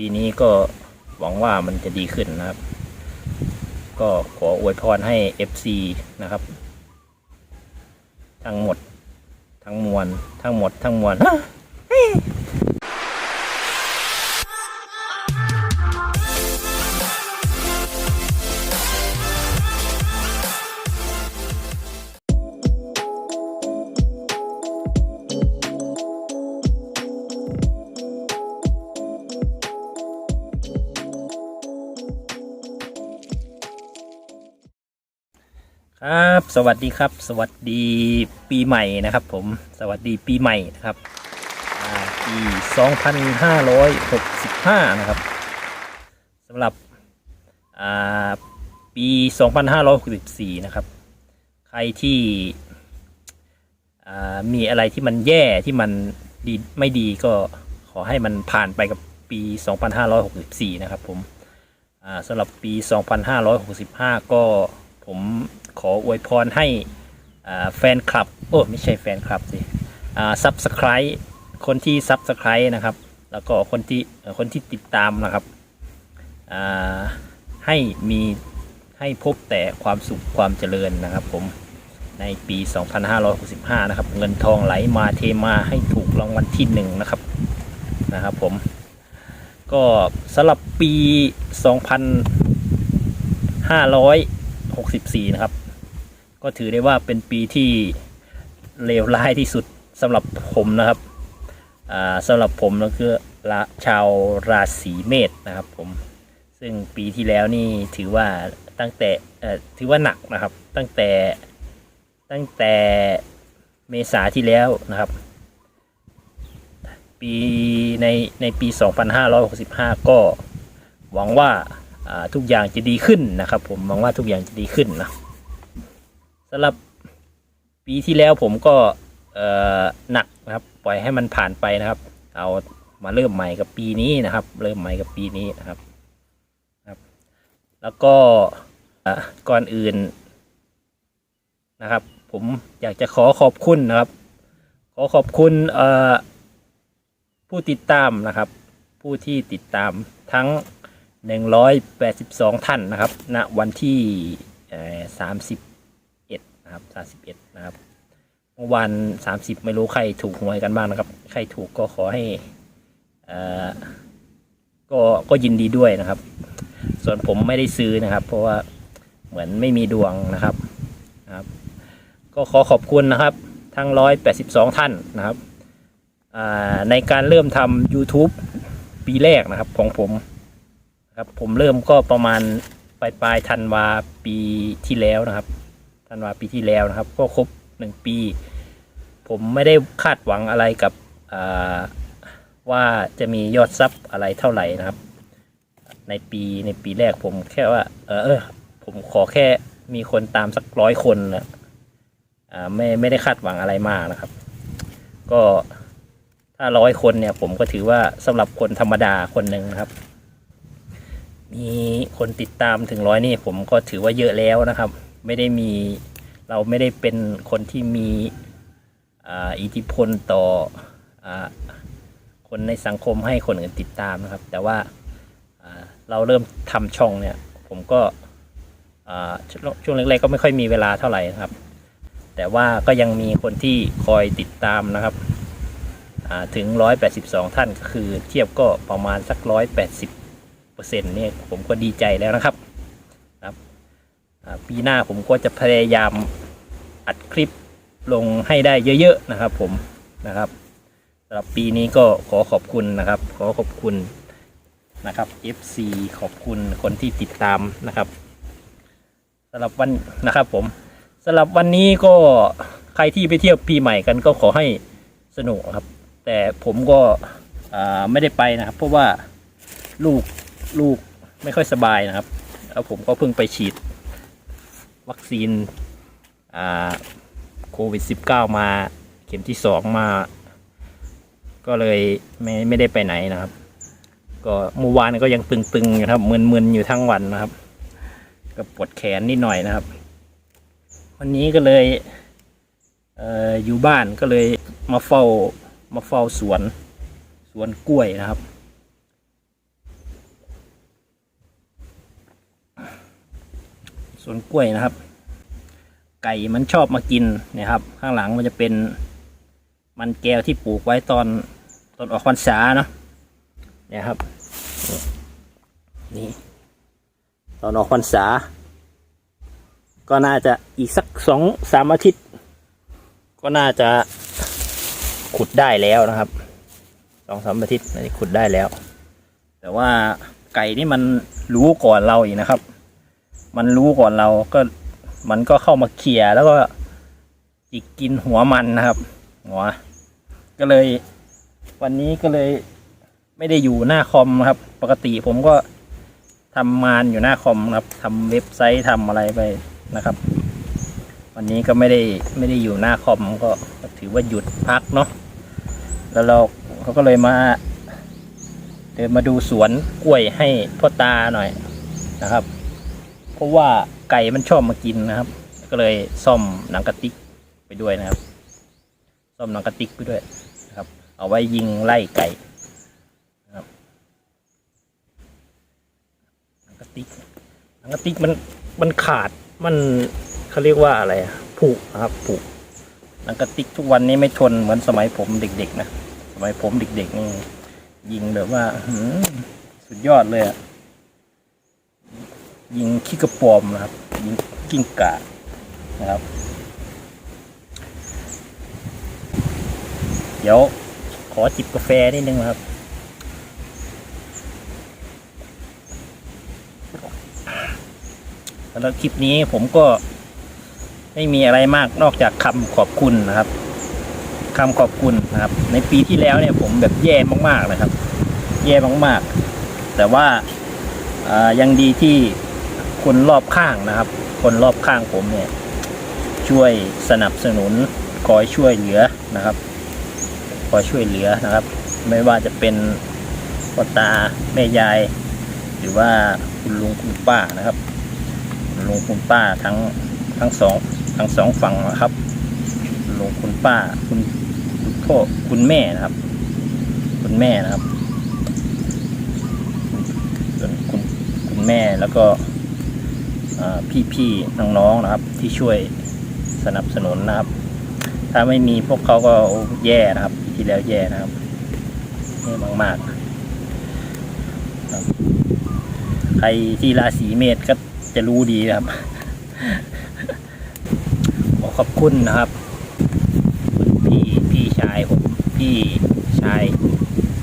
ปีนี้ก็หวังว่ามันจะดีขึ้นนะครับ ก็ขออวยพรให้ FC นะครับ ทั้งหมด ทั้งมวลทั้งหมดทั้งมวล ครับ สวัสดีครับ สวัสดีปีใหม่นะครับ ผม สวัสดีปีใหม่นะครับอ่าปี 2565 นะครับสำหรับอ่าปี 2564 นะครับ ใครที่มีอะไรที่มันแย่ที่มันดีไม่ดีก็ขอให้มันผ่านไปกับปี 2564 นะครับผมสำหรับปี 2565 ก็ผม ขออวยพรให้แฟนคลับ โอ้ ไม่ใช่แฟนคลับสิซับสไคร b e คนที่ซับสไคร b e นะครับ แล้วก็คนที่คนที่ติดตามนะครับให้มีให้พบแต่ความสุขความเจริญนะครับผมในปี 2565 นะครับ เงินทองไหลมาเทมาให้ถูกรางวัลที่หนึ่งนะครับนะครับผม ก็สำหรับปี 2564 นะครับ ก็ถือได้ว่าเป็นปีที่เลวร้ายที่สุดสำหรับผมนะครับอ่าสำหรับผมก็คือละชาวราศีเมษนะครับผมซึ่งปีที่แล้วนี่ถือว่าตั้งแต่เอ่อถือว่าหนักนะครับ ตั้งแต่ตั้งแต่เมษาที่แล้วนะครับ ปีในในปี 2565 ก็หวังว่าอ่าทุกอย่างจะดีขึ้นนะครับ ผมหวังว่าทุกอย่างจะดีขึ้นนะำหรับปีที่แล้วผมก็เอ่อหนักนะครับ ปล่อยให้มันผ่านไปนะครับ เอามาเริ่มใหม่กับปีนี้นะครับ เริ่มใหม่กับปีนี้นะครับครับ แล้วก็อก่อนอื่นนะครับ ผมอยากจะขอขอบคุณนะครับ ขอขอบคุณเอ่อผู้ติดตามนะครับ ผู้ที่ติดตามทั้ง 182 ท่านนะครับณวันที่31 นะครับ31นะครับเมื่อวัน30ไม่รู้ใครถูกหวยกันบ้างนะครับ ใครถูกก็ขอให้อ่อก็ก็ยินดีด้วยนะครับ ส่วนผมไม่ได้ซื้อนะครับ เพราะว่าเหมือนไม่มีดวงนะครับนะครับ ก็ขอขอบคุณนะครับ ทั้ง182ท่านนะครับในการเริ่มทำ YouTube ปีแรกนะครับของผมครับผมเริ่มก็ประมาณปลายปลายธันวาปีที่แล้วนะครับ ธันวาปีที่แล้วนะครับ ก็ครบหนึ่งปี ผมไม่ได้คาดหวังอะไรกับว่าจะมียอดซับอะไรเท่าไหร่นะครับ ในปีในปีแรกผมแค่ว่าเออเออผมขอแค่มีคนตามสักร้อยคนนะอ่าไม่ไม่ได้คาดหวังอะไรมากนะครับ ก็ถ้าร้อยคนเนี่ย ผมก็ถือว่าสำหรับคนธรรมดาคนหนึ่งนะครับ มีคนติดตามถึงร้อยนี่ผมก็ถือว่าเยอะแล้วนะครับ ไม่ได้มีเราไม่ได้เป็นคนที่มีอิทธิพลต่ออคนในสังคมให้คนอื่นติดตามนะครับ แต่ว่าเราเริ่มทำช่องเนี่ย ผมก็ช่วงแรกๆก็ไม่ค่อยมีเวลาเท่าไหร่นะครับ แต่ว่าก็ยังมีคนที่คอยติดตามนะครับอ่าถึง 182 ท่านก็คือเทียบก็ประมาณสัก 180เปอร์เซ็นต์เนี่ยผมก็ดีใจแล้วนะครับ ปีหน้าผมก็จะพยายามอัดคลิปลงให้ได้เยอะๆนะครับ ผมนะครับสำหรับปีนี้ก็ขอขอบคุณนะครับ ขอขอบคุณนะครับ FC ขอบคุณคนที่ติดตามนะครับสำหรับวันนะครับผมสำหรับวันนี้ก็ใครที่ไปเที่ยวปีใหม่กันก็ขอให้สนุกครับ แต่ผมก็ไม่ได้ไปนะครับ เพราะว่าลูกลูกไม่ค่อยสบายนะครับ แล้วผมก็เพิ่งไปฉีด วัคซีนโควิด -19 มาเข็มที่สองมา ก็เลยไม่ไม่ได้ไปไหนนะครับ ก็เมื่อวานก็ยังตึงๆอยู่ครับมึนๆอยู่ทั้งวันนะครับ ก็ปวดแขนนิดหน่อยนะครับ วันนี้ก็เลยเอออยู่บ้านก็เลยมาเฝ้ามาเฝ้าสวนสวนกล้วยนะครับ สวนกล้วยนะครับ ไก่มันชอบมากินนี่ยครับ ข้างหลังมันจะเป็นมันแก้วที่ปลูกไว้ตอนตอนออกพรรษาเนาะเนี่ยครับ นี่ตอนออกพรรษา ก็น่าจะอีกสักสองสามอาทิตย์ ก็น่าจะขุดได้แล้วนะครับสองสามอาทิตย์น่าจะขุดได้แล้ว แต่ว่าไก่นี่มันรู้ก่อนเราอีกนะครับ มันรู้ก่อนเราก็มันก็เข้ามาเขี่ยแล้วก็จิกกินหัวมันนะครับหัวก็เลย วันนี้ก็เลยไม่ได้อยู่หน้าคอมนะครับ ปกติผมก็ทำงานอยู่หน้าคอมนะครับทำเว็บไซต์ทำอะไรไปนะครับ วันนี้ก็ไม่ได้ไม่ได้อยู่หน้าคอมก็ก็ถือว่าหยุดพักเนาะแล้วเราเขาก็เลยมา เดินมาดูสวนกล้วยให้พ่อตาหน่อยนะครับ เพราะว่าไก่มันชอบมากินนะครับ ก็เลยซ่อมหนังกระติกไปด้วยนะครับ ซ่อมหนังกระติกไปด้วยนะครับ เอาไว้ยิงไล่ไก่นะครับหนังกระติกหนังกระติกมันมันขาดมันเขาเรียกว่าอะไรผุนะครับผุหนังกระติกทุกวันนี้ไม่ทนเหมือนสมัยผมเด็ก ๆ นะสมัยผมเด็กๆนี่ยิงแบบว่าสุดยอดเลยอะ ยิงขี้กระปอมนะครับ ยิงกิ้งก่านะครับ เดี๋ยวขอจิบกาแฟนิดนึงนะครับสำหรับคลิปนี้ผมก็ไม่มีอะไรมากนอกจากคำขอบคุณนะครับคำขอบคุณนะครับ ในปีที่แล้วเนี่ยผมแบบแย่มากๆเลยครับ แย่มากๆ แต่ว่ายังดีที่ คนรอบข้างนะครับ คนรอบข้างผมเนี่ย ช่วยสนับสนุนคอยช่วยเหลือนะครับคอยช่วยเหลือนะครับ ไม่ว่าจะเป็นพ่อตาแม่ยาย หรือว่าคุณลุงคุณป้านะครับคุณลุงคุณป้าทั้งทั้งสองทั้งสองฝั่งนะครับลุงคุณป้าคุณคุณพ่อคุณแม่นะครับ คุณแม่นะครับ ส่วนคุณคุณแม่แล้วก็ พี่ๆน้องๆนะครับ ที่ช่วยสนับสนุนนะครับ ถ้าไม่มีพวกเขาก็แย่นะครับที่แล้วแย่นะครับแย่มากๆใครที่ราศีเมษก็จะรู้ดีนะครับขอขอบคุณนะครับ พี่พี่ชายผมพี่ชาย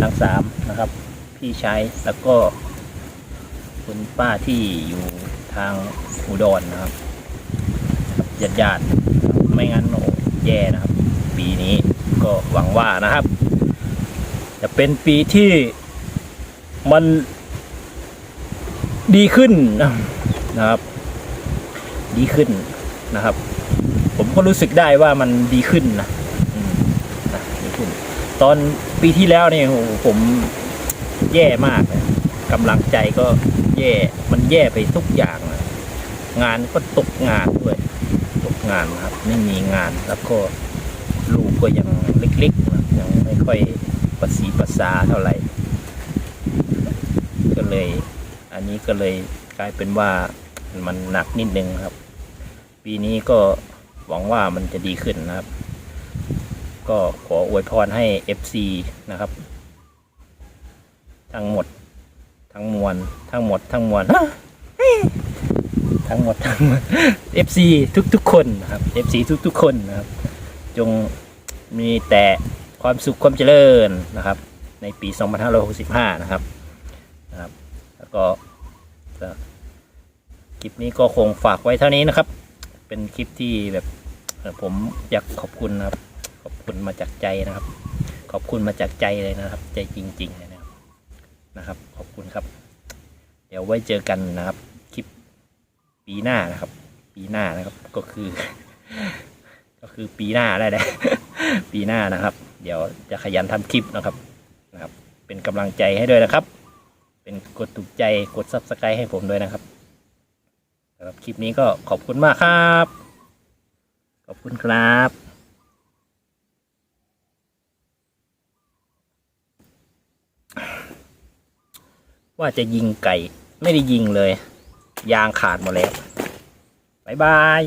ทั้งสามนะครับ พี่ชายแล้วก็คุณป้าที่อยู่ ทางอุดรนะครับญาติญาติไม่งั้นโอ้แย่นะครับ ปีนี้ก็หวังว่านะครับ จะเป็นปีที่มันดีขึ้นนะครับ ดีขึ้นนะครับ ผมก็รู้สึกได้ว่ามันดีขึ้นนะนะดีขึ้น ตอนปีที่แล้วเนี่ยผมแย่มากกำลังใจก็ แย่ มันแย่ไปทุกอย่างนะงานก็ตกงานด้วย ตกงานครับ ไม่มีงานแล้วก็ลูกก็ยังเล็กๆนะยังไม่ค่อยประสีภาษาเท่าไหร่ ก็เลย อันนี้ก็เลยกลายเป็นว่ามันหนักนิดนึงครับ ปีนี้ก็หวังว่ามันจะดีขึ้นนะครับ ก็ขออวยพรให้ FC นะครับ ทั้งหมด ทั้งมวลทั้งหมดทั้งมวลทั้งหมดทั้งมวล FC ทุกๆคนนะครับ FC ทุกๆคนนะครับ จงมีแต่ความสุขความเจริญนะครับ ในปี 2565 นะครับนะครับ แล้วก็คลิปนี้ก็คงฝากไว้เท่านี้นะครับ เป็นคลิปที่แบบผมอยากขอบคุณนะครับ ขอบคุณมาจากใจนะครับ ขอบคุณมาจากใจเลยนะครับ ใจจริงๆ นะครับ ขอบคุณครับ เดี๋ยวไว้เจอกันนะครับ คลิปปีหน้านะครับ ปีหน้านะครับก็คือ ก็คือปีหน้าได้เลยปีหน้านะครับ เดี๋ยวจะขยันทำคลิปนะครับนะครับ เป็นกำลังใจให้ด้วยนะครับ เป็นกดถูกใจกดซับสไครต์ให้ผมด้วยนะครับสำหรับคลิปนี้ก็ขอบคุณมากครับ ขอบคุณครับ ว่าจะยิงไก่ ไม่ได้ยิงเลย ยางขาดหมดแล้วบ๊ายบาย